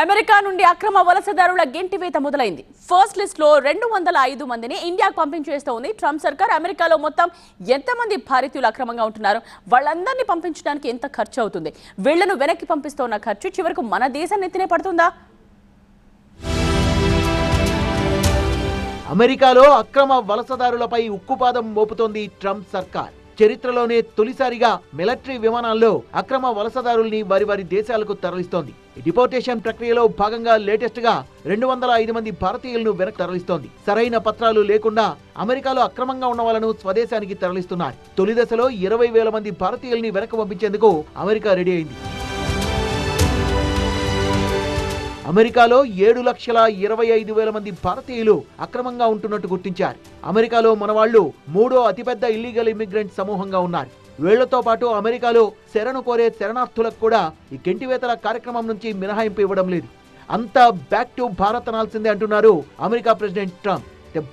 America నుండి అక్రమ వలసదారుల గెంటివేత మొదలైంది. ఫస్ట్ లిస్ట్లో రెండు వందల ఐదు మందిని ఇండియాకు పంపించేస్తూ ఉంది ట్రంప్ సర్కార్. అమెరికాలో మొత్తం ఎంతమంది భారతీయులు అక్రమంగా ఉంటున్నారు? వాళ్ళందరినీ పంపించడానికి ఎంత ఖర్చు అవుతుంది? వీళ్ళను వెనక్కి పంపిస్తున్న ఖర్చు చివరకు మన దేశం నెత్తినే పడుతుందా? అమెరికాలో అక్రమ వలసదారులపై ఉక్కుపాదం మోపుతోంది ట్రంప్ సర్కార్. చరిత్రలోనే తొలిసారిగా మిలిటరీ విమానాల్లో అక్రమ వలసదారుల్ని వారి వారి దేశాలకు తరలిస్తోంది. డిపోర్టేషన్ ప్రక్రియలో భాగంగా లేటెస్ట్గా రెండు వందల ఐదు మంది భారతీయులను వెనక్కి తరలిస్తోంది. సరైన పత్రాలు లేకుండా అమెరికాలో అక్రమంగా ఉన్న వాళ్ళను స్వదేశానికి తరలిస్తున్నారు. తొలి దశలో ఇరవై వేల మంది భారతీయుల్ని వెనక్కి పంపించేందుకు అమెరికా రెడీ అయింది. అమెరికాలో ఏడు లక్షల ఇరవై ఐదు వేల మంది భారతీయులు అక్రమంగా ఉంటున్నట్టు గుర్తించారు. అమెరికాలో మనవాళ్ళు మూడో అతిపెద్ద ఇల్లీగల్ ఇమిగ్రెంట్ సమూహంగా ఉన్నారు. వీళ్ళతో పాటు అమెరికాలో శరణు కోరే శరణార్థులకు కూడా ఈ గెంటివేతల కార్యక్రమం నుంచి మినహాయింపు ఇవ్వడం లేదు. అంతా బ్యాక్ టు భారత్ అనాల్సిందే అంటున్నారు అమెరికా ప్రెసిడెంట్ ట్రంప్.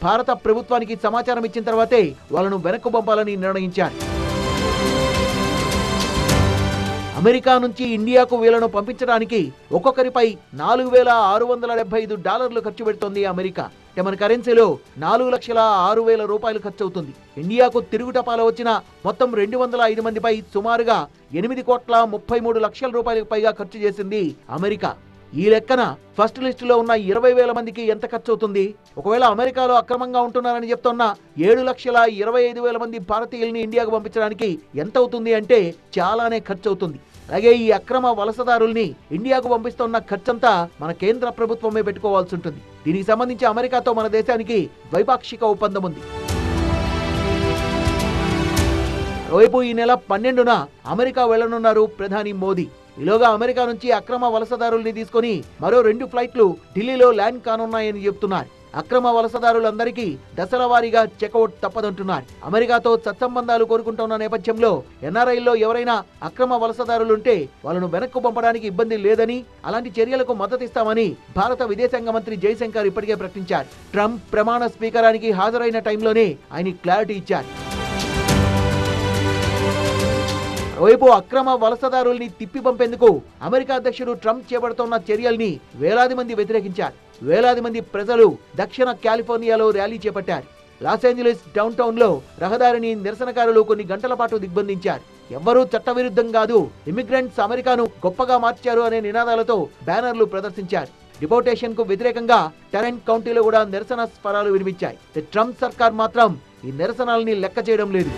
భారత ప్రభుత్వానికి సమాచారం ఇచ్చిన తర్వాతే వాళ్ళను వెనక్కు పంపాలని నిర్ణయించారు. అమెరికా నుంచి ఇండియాకు వీళ్ళను పంపించడానికి ఒక్కొక్కరిపై నాలుగు వేల ఆరు వందల డెబ్బై ఐదు డాలర్లు ఖర్చు పెడుతోంది అమెరికా. అంటే మన కరెన్సీలో నాలుగు లక్షల ఆరు వేల రూపాయలు ఖర్చు అవుతుంది ఇండియాకు తిరుగుటపాల వచ్చిన మొత్తం రెండు వందల ఐదు మందిపై సుమారుగా ఎనిమిది కోట్ల ముప్పై మూడు లక్షల రూపాయలకు పైగా ఖర్చు చేసింది అమెరికా. ఈ లెక్కన ఫస్ట్ లిస్టులో ఉన్న ఇరవై వేల మందికి ఎంత ఖర్చు అవుతుంది ఒకవేళ అమెరికాలో అక్రమంగా ఉంటున్నారని చెప్తున్న ఏడు లక్షల ఇరవై ఐదు వేల మంది భారతీయుల్ని ఇండియాకు పంపించడానికి ఎంత అవుతుంది అంటే చాలానే ఖర్చు అవుతుంది అలాగే ఈ అక్రమ వలసదారుల్ని ఇండియాకు పంపిస్తున్న ఖర్చంతా మన కేంద్ర ప్రభుత్వమే పెట్టుకోవాల్సి ఉంటుంది దీనికి సంబంధించి అమెరికాతో మన దేశానికి ద్వైపాక్షిక ఒప్పందం ఉంది మరోవైపు ఈ నెల పన్నెండున అమెరికా వెళ్ళనున్నారు ప్రధాని మోదీ. ఈలోగా అమెరికా నుంచి అక్రమ వలసదారుల్ని తీసుకొని మరో రెండు ఫ్లైట్లు ఢిల్లీలో ల్యాండ్ కానున్నాయని చెబుతున్నారు అక్రమ వలసదారులందరికీ దశల వారీగా చెక్అవుట్ తప్పదంటున్నారు. అమెరికాతో సత్సంబంధాలు కోరుకుంటున్న నేపథ్యంలో ఎన్ఆర్ఐల్లో ఎవరైనా అక్రమ వలసదారులుంటే వాళ్ళను వెనక్కు పంపడానికి ఇబ్బంది లేదని అలాంటి చర్యలకు మద్దతిస్తామని భారత విదేశాంగ మంత్రి జయశంకర్ ఇప్పటికే ప్రకటించారు. ట్రంప్ ప్రమాణ స్వీకారానికి హాజరైన టైంలోనే ఆయన క్లారిటీ ఇచ్చారు. మరోవైపు అక్రమ వలసదారుల్ని తిప్పి పంపేందుకు అమెరికా అధ్యక్షుడు ట్రంప్ చేపడుతున్న చర్యల్ని వేలాది మంది వ్యతిరేకించారు. వేలాది మంది ప్రజలు దక్షిణ కాలిఫోర్నియాలో ర్యాలీ చేపట్టారు. లాస్ ఏంజలీస్ డౌన్ టౌన్లో రహదారిని నిరసనకారులు కొన్ని గంటల పాటు దిగ్బంధించారు ఎవ్వరూ చట్టవిరుద్ధం కాదు ఇమిగ్రెంట్స్ అమెరికాను గొప్పగా మార్చారు అనే నినాదాలతో బ్యానర్లు ప్రదర్శించారు. డిపోటేషన్కు వ్యతిరేకంగా టెరెంట్ కౌంటీలో కూడా నిరసన స్వరాలు వినిపించాయి. ట్రంప్ సర్కార్ మాత్రం ఈ నిరసనల్ని లెక్క చేయడం లేదు.